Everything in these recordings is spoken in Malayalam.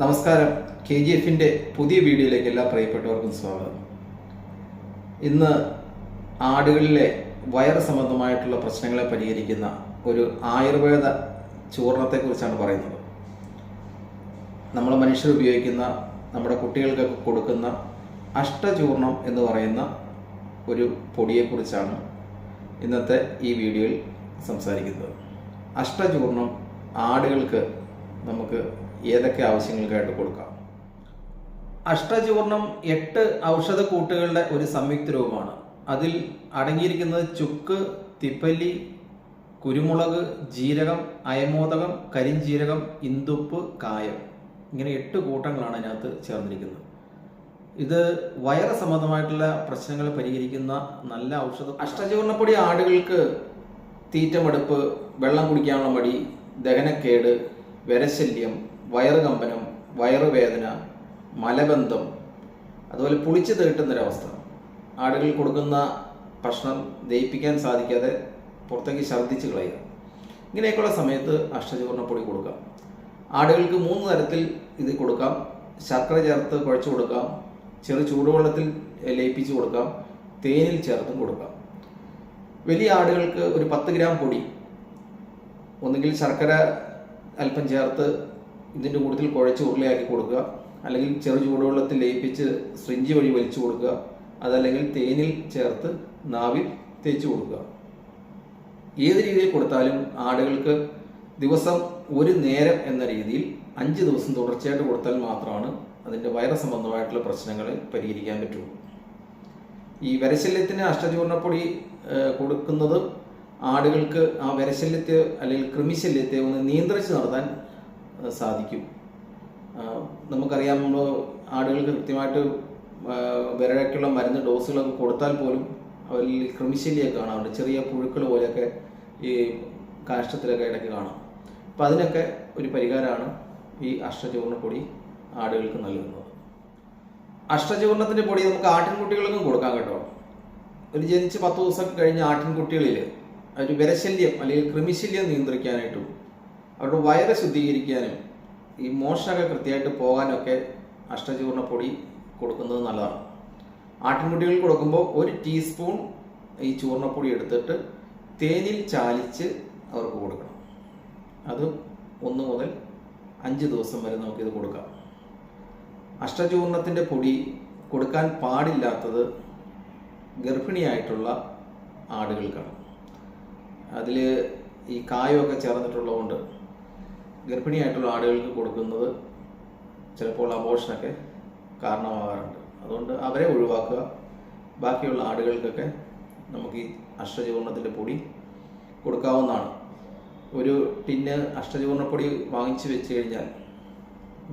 നമസ്കാരം. കെ ജി എഫിന്റെ പുതിയ വീഡിയോയിലേക്ക് എല്ലാ പ്രിയപ്പെട്ടവർക്കും സ്വാഗതം. ഇന്ന് ആടുകളിലെ വയറ് സംബന്ധമായിട്ടുള്ള പ്രശ്നങ്ങളെ പരിഹരിക്കുന്ന ഒരു ആയുർവേദ ചൂർണത്തെക്കുറിച്ചാണ് പറയുന്നത്. നമ്മൾ മനുഷ്യർ ഉപയോഗിക്കുന്ന നമ്മുടെ കുട്ടികൾക്കൊക്കെ കൊടുക്കുന്ന അഷ്ടചൂർണം എന്ന് പറയുന്ന ഒരു പൊടിയെക്കുറിച്ചാണ് ഇന്നത്തെ ഈ വീഡിയോയിൽ സംസാരിക്കുന്നത്. അഷ്ടചൂർണം ആടുകൾക്ക് നമുക്ക് ഏതൊക്കെ ആവശ്യങ്ങൾക്കായിട്ട് കൊടുക്കാം? അഷ്ടചൂർണം എട്ട് ഔഷധക്കൂട്ടുകളുടെ ഒരു സംയുക്ത രൂപമാണ്. അതിൽ അടങ്ങിയിരിക്കുന്നത് ചുക്ക് തിപ്പല്ലി കുരുമുളക് ജീരകം അയമോദകം കരിഞ്ജീരകം ഇന്ദുപ്പ് കായം. ഇങ്ങനെ എട്ട് കൂട്ടങ്ങളാണ് അതിനകത്ത് ചേർന്നിരിക്കുന്നത്. ഇത് വയറ് സംബന്ധമായിട്ടുള്ള പ്രശ്നങ്ങൾ പരിഹരിക്കുന്ന നല്ല ഔഷധം അഷ്ടചൂർണപ്പൊടി ആടുകൾക്ക് തീറ്റമെടുപ്പ് വെള്ളം കുടിക്കാനുള്ള മടി ദഹനക്കേട് വിരശല്യം വയറുകമ്പനം വയറുവേദന മലബന്ധം അതുപോലെ പുളിച്ചു തീട്ടുന്നൊരവസ്ഥ ആടുകൾ കൊടുക്കുന്ന ഭക്ഷണം ദഹിപ്പിക്കാൻ സാധിക്കാതെ പുറത്തേക്ക് ഛർദ്ദിച്ച് കളയുക. ഇങ്ങനെയൊക്കെയുള്ള സമയത്ത് അഷ്ടചൂർണപ്പൊടി കൊടുക്കാം. ആടുകൾക്ക് മൂന്ന് തരത്തിൽ ഇത് കൊടുക്കാം. ശർക്കര ചേർത്ത് കുഴച്ച് കൊടുക്കാം. ചെറു ചൂടുവെള്ളത്തിൽ ലയിപ്പിച്ച് കൊടുക്കാം. തേനിൽ ചേർത്തും കൊടുക്കാം. വലിയ ആടുകൾക്ക് ഒരു പത്ത് ഗ്രാം പൊടി ഒന്നുകിൽ ശർക്കര അല്പം ചേർത്ത് ഇതിന്റെ കൂട്ടത്തിൽ കുഴച്ച് ഉരുളയാക്കി കൊടുക്കുക. അല്ലെങ്കിൽ ചെറു ചൂടുവെള്ളത്തിൽ ലയിപ്പിച്ച് സ്രിഞ്ച് വഴി വലിച്ചു കൊടുക്കുക. അതല്ലെങ്കിൽ തേനിൽ ചേർത്ത് നാവിൽ തേച്ച് കൊടുക്കുക. ഏത് രീതിയിൽ കൊടുത്താലും ആടുകൾക്ക് ദിവസം ഒരു നേരം എന്ന രീതിയിൽ അഞ്ച് ദിവസം തുടർച്ചയായിട്ട് കൊടുത്താൽ മാത്രമാണ് അതിന്റെ വയറ സംബന്ധമായിട്ടുള്ള പ്രശ്നങ്ങൾ പരിഹരിക്കാൻ പറ്റുള്ളൂ ഈ വരശല്യത്തിന് അഷ്ടചൂർണപ്പൊടി കൊടുക്കുന്നത് ആടുകൾക്ക് ആ വിരശല്യത്തെ അല്ലെങ്കിൽ കൃമിശല്യത്തെ ഒന്ന് നിയന്ത്രിച്ച് നടത്താൻ സാധിക്കും. നമുക്കറിയാം നമ്മൾ ആടുകൾക്ക് കൃത്യമായിട്ട് വിരഴക്കുള്ള മരുന്ന് ഡോസുകളൊക്കെ കൊടുത്താൽ പോലും അവരിൽ കൃമിശല്യമൊക്കെ കാണാറുണ്ട്. ചെറിയ പുഴുക്കൾ പോലെയൊക്കെ ഈ കാഷ്ടത്തിലൊക്കെ ഇടയ്ക്ക് കാണാം. അപ്പം അതിനൊക്കെ ഒരു പരിഹാരമാണ് ഈ അഷ്ടചൂർണപ്പൊടി ആടുകൾക്ക് നൽകുന്നത്. അഷ്ടചൂർണത്തിന്റെ പൊടി നമുക്ക് ആട്ടിൻകുട്ടികൾക്കും കൊടുക്കാം കേട്ടോ. ഒരു ജനിച്ച് പത്ത് ദിവസം കഴിഞ്ഞ ആട്ടിൻകുട്ടികളിൽ ഒരു വിരശല്യം അല്ലെങ്കിൽ കൃമിശല്യം നിയന്ത്രിക്കാനായിട്ടും അവരുടെ വയറ് ശുദ്ധീകരിക്കാനും ഈ മോഷണമൊക്കെ കൃത്യമായിട്ട് പോകാനൊക്കെ അഷ്ടചൂർണപ്പൊടി കൊടുക്കുന്നത് നല്ലതാണ്. ആട്ടിൻകുട്ടികൾക്ക് കൊടുക്കുമ്പോൾ ഒരു ടീസ്പൂൺ ഈ ചൂർണപ്പൊടി എടുത്തിട്ട് തേനിൽ ചാലിച്ച് അവർക്ക് കൊടുക്കണം. അത് ഒന്ന് മുതൽ അഞ്ച് ദിവസം വരെ നമുക്കിത് കൊടുക്കാം. അഷ്ടചൂർണത്തിന്റെ പൊടി കൊടുക്കാൻ പാടില്ലാത്തത് ഗർഭിണിയായിട്ടുള്ള ആടുകൾക്കാണ്. അതിൽ ഈ കായമൊക്കെ ചേർന്നിട്ടുള്ളതുകൊണ്ട് ഗർഭിണിയായിട്ടുള്ള ആടുകൾക്ക് കൊടുക്കുന്നത് ചിലപ്പോൾ അബോഷനൊക്കെ കാരണമാകാറുണ്ട്. അതുകൊണ്ട് അവരെ ഒഴിവാക്കുക. ബാക്കിയുള്ള ആടുകൾക്കൊക്കെ നമുക്ക് ഈ അഷ്ടചൂർണത്തിന്റെ പൊടി കൊടുക്കാവുന്നതാണ്. ഒരു ടിന്ന് അഷ്ടചൂർണപ്പൊടി വാങ്ങിച്ചു വെച്ച് കഴിഞ്ഞാൽ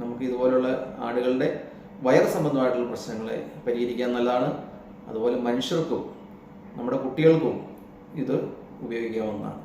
നമുക്ക് ഇതുപോലുള്ള ആടുകളുടെ വയർ സംബന്ധമായിട്ടുള്ള പ്രശ്നങ്ങളെ പരിഹരിക്കാൻ നല്ലതാണ്. അതുപോലെ മനുഷ്യർക്കും നമ്മുടെ കുട്ടികൾക്കും ഇത് ഉപയോഗിക്കാവുന്നതാണ്